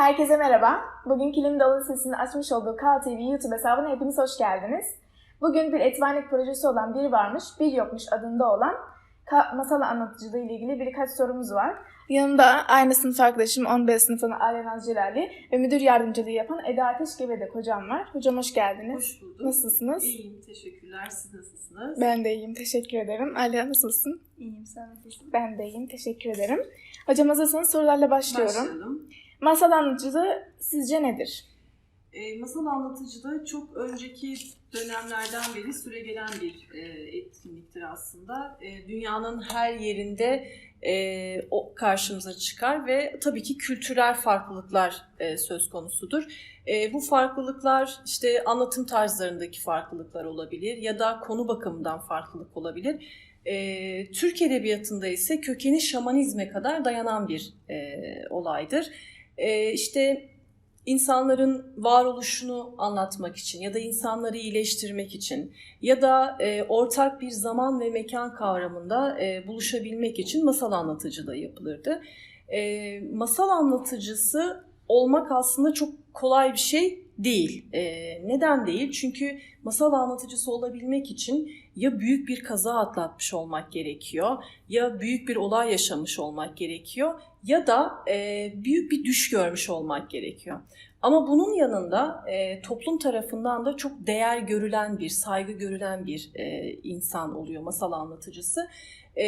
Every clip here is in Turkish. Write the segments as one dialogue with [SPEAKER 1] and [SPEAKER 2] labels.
[SPEAKER 1] Herkese merhaba. Bugün Kilim Dalı Sesi'nin açmış olduğu KTV YouTube hesabına hepiniz hoş geldiniz. Bugün bir etmenlik projesi olan Bir Varmış, Bir Yokmuş adında olan ka- masal anlatıcılığı ile ilgili birkaç sorumuz var. Yanımda aynı sınıf arkadaşım 15 sınıfının Alya Naz Celali ve müdür yardımcılığı yapan Eda Ateş Gebedek hocam var. Hocam hoş geldiniz.
[SPEAKER 2] Hoş bulduk.
[SPEAKER 1] Nasılsınız?
[SPEAKER 2] İyiyim, teşekkürler. Siz nasılsınız?
[SPEAKER 1] Ben de iyiyim, teşekkür ederim. Alya nasılsın?
[SPEAKER 2] İyiyim, sen nasılsın?
[SPEAKER 1] Ben de iyiyim, teşekkür ederim. Hocam hazırsanız sorularla başlıyorum.
[SPEAKER 2] Başlayalım.
[SPEAKER 1] Masal anlatıcılığı sizce nedir?
[SPEAKER 2] E, masal anlatıcılığı çok önceki dönemlerden beri süregelen bir e, etkinliktir aslında. E, dünyanın her yerinde e, o karşımıza çıkar ve tabii ki kültürel farklılıklar e, söz konusudur. E, bu farklılıklar işte anlatım tarzlarındaki farklılıklar olabilir ya da konu bakımından farklılık olabilir. E, Türk Edebiyatı'nda ise kökeni şamanizme kadar dayanan bir e, olaydır. E, işte insanların varoluşunu anlatmak için ya da insanları iyileştirmek için ya da e, ortak bir zaman ve mekan kavramında e, buluşabilmek için masal anlatıcılığı yapılırdı. E, masal anlatıcısı olmak aslında çok kolay bir şey değil. E, neden değil? Çünkü masal anlatıcısı olabilmek için ya büyük bir kaza atlatmış olmak gerekiyor, ya büyük bir olay yaşamış olmak gerekiyor ya da e, büyük bir düş görmüş olmak gerekiyor. Ama bunun yanında e, toplum tarafından da çok değer görülen bir, saygı görülen bir e, insan oluyor masal anlatıcısı. E,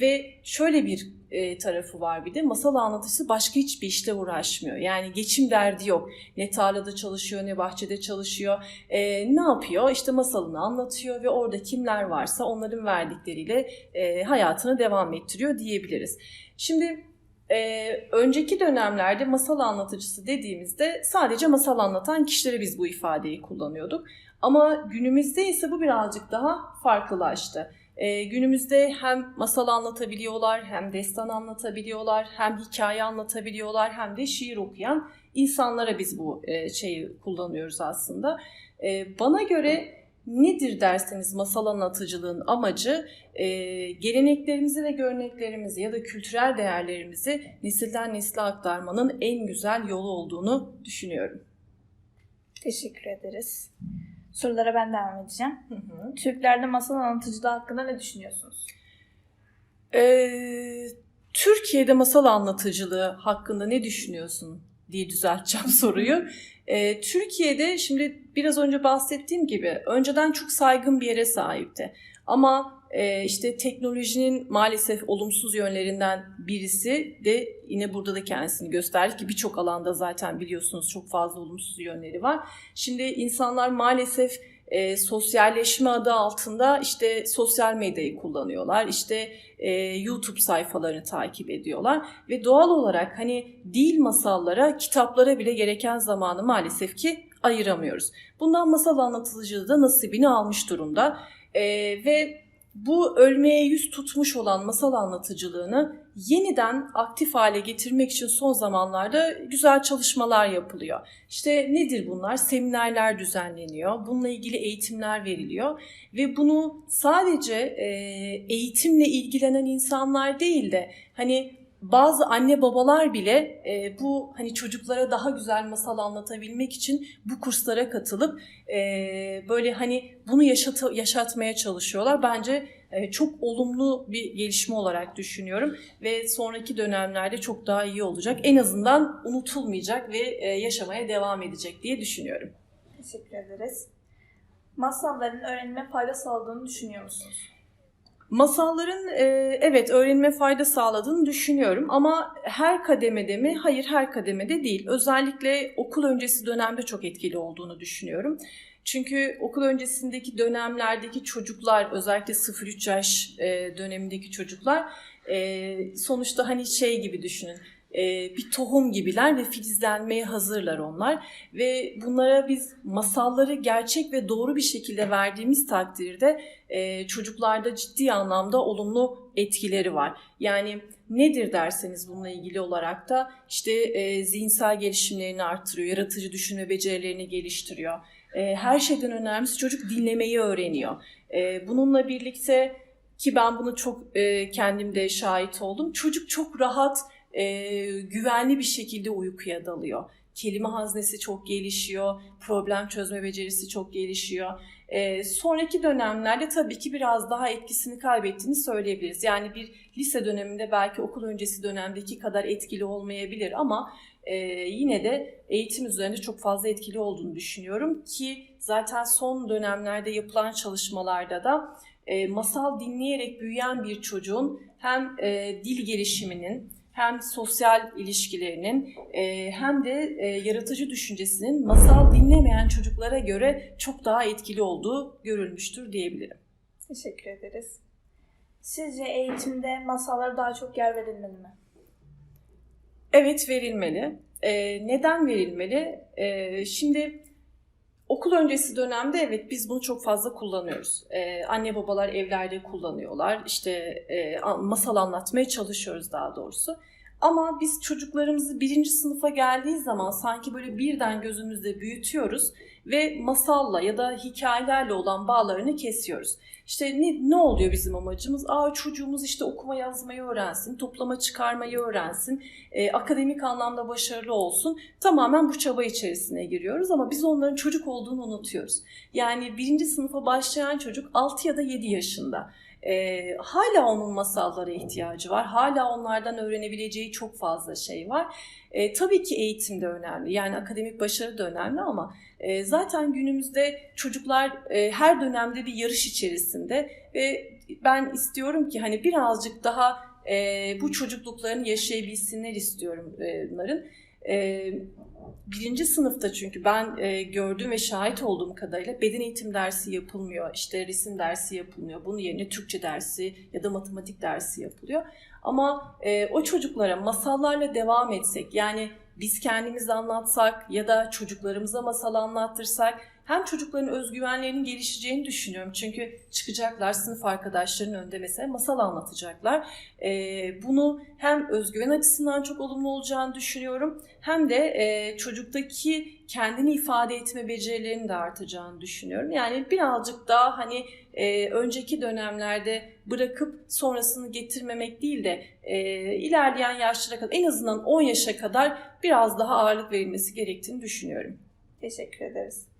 [SPEAKER 2] ve şöyle bir e, tarafı var bir de masal anlatıcısı başka hiçbir işle uğraşmıyor. Yani geçim derdi yok. Ne tarlada çalışıyor ne bahçede çalışıyor. E, ne yapıyor? İşte masalını anlatıyor ve orada kimler varsa onların verdikleriyle e, hayatını devam ettiriyor diyebiliriz. Şimdi ee, önceki dönemlerde masal anlatıcısı dediğimizde sadece masal anlatan kişilere biz bu ifadeyi kullanıyorduk. Ama günümüzde ise bu birazcık daha farklılaştı. Ee, günümüzde hem masal anlatabiliyorlar, hem destan anlatabiliyorlar, hem hikaye anlatabiliyorlar, hem de şiir okuyan insanlara biz bu e, şeyi kullanıyoruz aslında. Ee, bana göre nedir derseniz masal anlatıcılığın amacı e, geleneklerimizi ve göreneklerimizi ya da kültürel değerlerimizi nesilden nesile aktarmanın en güzel yolu olduğunu düşünüyorum.
[SPEAKER 1] Teşekkür ederiz. Sorulara ben devam edeceğim.
[SPEAKER 2] Hı hı.
[SPEAKER 1] Türklerde masal anlatıcılığı hakkında ne düşünüyorsunuz?
[SPEAKER 2] Ee, Türkiye'de masal anlatıcılığı hakkında ne düşünüyorsun diye düzelteceğim soruyu. Ee, Türkiye'de şimdi biraz önce bahsettiğim gibi önceden çok saygın bir yere sahipti. Ama e, işte teknolojinin maalesef olumsuz yönlerinden birisi de yine burada da kendisini gösterdi ki birçok alanda zaten biliyorsunuz çok fazla olumsuz yönleri var. Şimdi insanlar maalesef e, sosyalleşme adı altında işte sosyal medyayı kullanıyorlar. İşte e, YouTube sayfalarını takip ediyorlar ve doğal olarak hani dil masallara, kitaplara bile gereken zamanı maalesef ki ayıramıyoruz. Bundan masal anlatıcılığı da nasibini almış durumda E, ve bu ölmeye yüz tutmuş olan masal anlatıcılığını yeniden aktif hale getirmek için son zamanlarda güzel çalışmalar yapılıyor. İşte nedir bunlar? Seminerler düzenleniyor, bununla ilgili eğitimler veriliyor ve bunu sadece eğitimle ilgilenen insanlar değil de hani bazı anne babalar bile e, bu hani çocuklara daha güzel masal anlatabilmek için bu kurslara katılıp e, böyle hani bunu yaşat yaşatmaya çalışıyorlar. Bence e, çok olumlu bir gelişme olarak düşünüyorum ve sonraki dönemlerde çok daha iyi olacak. En azından unutulmayacak ve e, yaşamaya devam edecek diye düşünüyorum.
[SPEAKER 1] Teşekkür ederiz. Masalların öğrenime fayda sağladığını düşünüyor musunuz?
[SPEAKER 2] Masalların e, evet öğrenime fayda sağladığını düşünüyorum ama her kademede mi? Hayır her kademede değil. Özellikle okul öncesi dönemde çok etkili olduğunu düşünüyorum. Çünkü okul öncesindeki dönemlerdeki çocuklar özellikle 0-3 yaş e, dönemindeki çocuklar e, sonuçta hani şey gibi düşünün bir tohum gibiler ve filizlenmeye hazırlar onlar ve bunlara biz masalları gerçek ve doğru bir şekilde verdiğimiz takdirde e, çocuklarda ciddi anlamda olumlu etkileri var. Yani nedir derseniz bununla ilgili olarak da işte e, zihinsel gelişimlerini arttırıyor, yaratıcı düşünme becerilerini geliştiriyor. E, her şeyden önemlisi çocuk dinlemeyi öğreniyor. E, bununla birlikte ki ben bunu çok e, kendim de şahit oldum. Çocuk çok rahat e, güvenli bir şekilde uykuya dalıyor. Kelime haznesi çok gelişiyor, problem çözme becerisi çok gelişiyor. E, sonraki dönemlerde tabii ki biraz daha etkisini kaybettiğini söyleyebiliriz. Yani bir lise döneminde belki okul öncesi dönemdeki kadar etkili olmayabilir ama e, yine de eğitim üzerinde çok fazla etkili olduğunu düşünüyorum ki zaten son dönemlerde yapılan çalışmalarda da e, masal dinleyerek büyüyen bir çocuğun hem e, dil gelişiminin hem sosyal ilişkilerinin e, hem de e, yaratıcı düşüncesinin masal dinlemeyen çocuklara göre çok daha etkili olduğu görülmüştür diyebilirim.
[SPEAKER 1] Teşekkür ederiz. Sizce eğitimde masallara daha çok yer verilmeli mi?
[SPEAKER 2] Evet verilmeli. E, neden verilmeli? E, şimdi okul öncesi dönemde evet biz bunu çok fazla kullanıyoruz. E, anne babalar evlerde kullanıyorlar. İşte e, masal anlatmaya çalışıyoruz daha doğrusu. Ama biz çocuklarımızı birinci sınıfa geldiği zaman sanki böyle birden gözümüzde büyütüyoruz ve masalla ya da hikayelerle olan bağlarını kesiyoruz. İşte ne, ne oluyor bizim amacımız? Aa çocuğumuz işte okuma yazmayı öğrensin, toplama çıkarmayı öğrensin, e, akademik anlamda başarılı olsun. Tamamen bu çaba içerisine giriyoruz ama biz onların çocuk olduğunu unutuyoruz. Yani birinci sınıfa başlayan çocuk 6 ya da 7 yaşında. E, hala onun masallara ihtiyacı var. Hala onlardan öğrenebileceği çok fazla şey var. E, tabii ki eğitim de önemli. Yani akademik başarı da önemli ama e, zaten günümüzde çocuklar e, her dönemde bir yarış içerisinde ve ben istiyorum ki hani birazcık daha e, bu çocukluklarını yaşayabilsinler istiyorum e, bunların. Birinci sınıfta çünkü ben e, gördüğüm ve şahit olduğum kadarıyla beden eğitim dersi yapılmıyor. İşte resim dersi yapılmıyor. Bunun yerine Türkçe dersi ya da matematik dersi yapılıyor. Ama o çocuklara masallarla devam etsek yani biz kendimiz anlatsak ya da çocuklarımıza masal anlattırsak hem çocukların özgüvenlerinin gelişeceğini düşünüyorum. Çünkü çıkacaklar sınıf arkadaşlarının önünde mesela masal anlatacaklar. Ee, bunu hem özgüven açısından çok olumlu olacağını düşünüyorum hem de e, çocuktaki kendini ifade etme becerilerinin de artacağını düşünüyorum. Yani birazcık daha hani e, önceki dönemlerde bırakıp sonrasını getirmemek değil de e, ilerleyen yaşlara kadar en azından 10 yaşa kadar biraz daha ağırlık verilmesi gerektiğini düşünüyorum.
[SPEAKER 1] Teşekkür ederiz.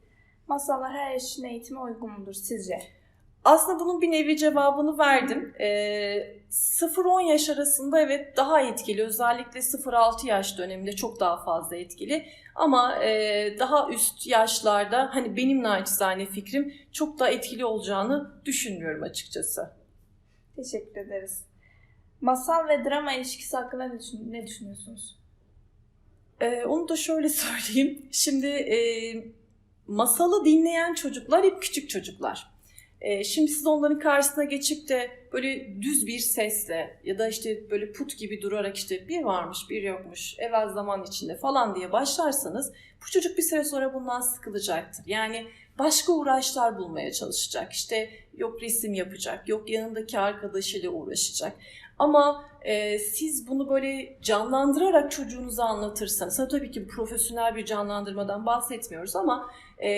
[SPEAKER 1] Masallar her yaş için eğitime uygun mudur sizce?
[SPEAKER 2] Aslında bunun bir nevi cevabını verdim. E, 0-10 yaş arasında evet daha etkili. Özellikle 0-6 yaş döneminde çok daha fazla etkili. Ama e, daha üst yaşlarda hani benim naçizane fikrim çok daha etkili olacağını düşünmüyorum açıkçası.
[SPEAKER 1] Teşekkür ederiz. Masal ve drama ilişkisi hakkında ne, düşün- ne düşünüyorsunuz?
[SPEAKER 2] Ee, onu da şöyle söyleyeyim. Şimdi e, masalı dinleyen çocuklar hep küçük çocuklar. E, şimdi siz onların karşısına geçip de böyle düz bir sesle ya da işte böyle put gibi durarak işte bir varmış bir yokmuş evvel zaman içinde falan diye başlarsanız bu çocuk bir süre sonra bundan sıkılacaktır. Yani başka uğraşlar bulmaya çalışacak. İşte yok resim yapacak, yok yanındaki arkadaşıyla uğraşacak. Ama e, siz bunu böyle canlandırarak çocuğunuza anlatırsanız, tabii ki profesyonel bir canlandırmadan bahsetmiyoruz ama e,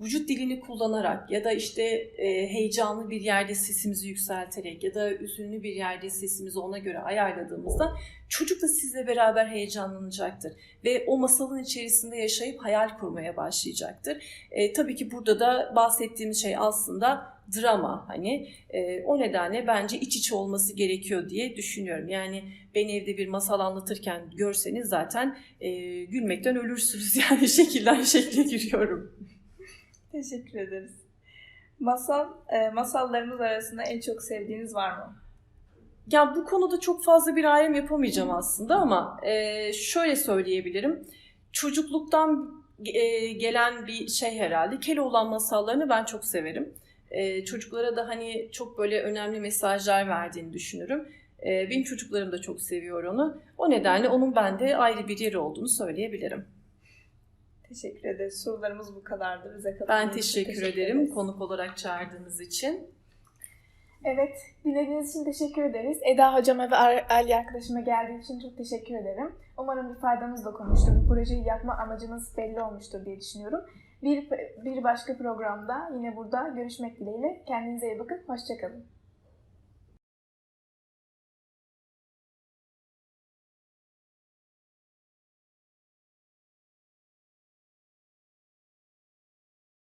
[SPEAKER 2] vücut dilini kullanarak ya da işte e, heyecanlı bir yerde sesimizi yükselterek ya da üzünlü bir yerde sesimizi ona göre ayarladığımızda çocuk da sizle beraber heyecanlanacaktır ve o masalın içerisinde yaşayıp hayal kurmaya başlayacaktır. E, tabii ki burada da bahsettiğimiz şey aslında drama hani e, o nedenle bence iç içe olması gerekiyor diye düşünüyorum. Yani ben evde bir masal anlatırken görseniz zaten e, gülmekten ölürsünüz yani şekilden şekle giriyorum.
[SPEAKER 1] Teşekkür ederiz. Masal, e, masallarımız arasında en çok sevdiğiniz var mı?
[SPEAKER 2] Ya bu konuda çok fazla bir ayrım yapamayacağım aslında ama e, şöyle söyleyebilirim. Çocukluktan e, gelen bir şey herhalde. Keloğlan masallarını ben çok severim. E, çocuklara da hani çok böyle önemli mesajlar verdiğini düşünürüm. E, benim çocuklarım da çok seviyor onu. O nedenle onun bende ayrı bir yeri olduğunu söyleyebilirim.
[SPEAKER 1] Teşekkür ederiz. Sorularımız bu kadardı. Bize katıldığınız
[SPEAKER 2] Ben
[SPEAKER 1] için
[SPEAKER 2] teşekkür, ederim
[SPEAKER 1] ederiz.
[SPEAKER 2] konuk olarak çağırdığınız için.
[SPEAKER 1] Evet, dinlediğiniz için teşekkür ederiz. Eda hocama ve Ali arkadaşıma geldiği için çok teşekkür ederim. Umarım bir faydamız dokunmuştur. Bu projeyi yapma amacımız belli olmuştur diye düşünüyorum. Bir, bir başka programda yine burada görüşmek dileğiyle. Kendinize iyi bakın, hoşçakalın.